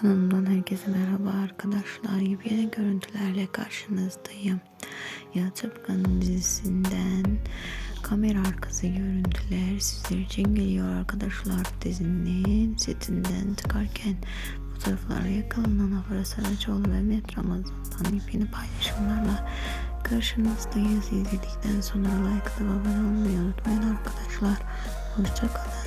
Kanalımdan herkese merhaba arkadaşlar. Yepyeni görüntülerle karşınızdayım. Yatıpkan dizisinden kamera arkası görüntüler sizler için geliyor arkadaşlar. Dizinin setinden çıkarken fotoğraflar yakalanan Afra Saraçoğlu ve Mehmet Ramazan'dan yepyeni paylaşımlarla karşınızdayız. İzledikten sonra like ve abone olmayı unutmayın arkadaşlar. Hoşçakalın.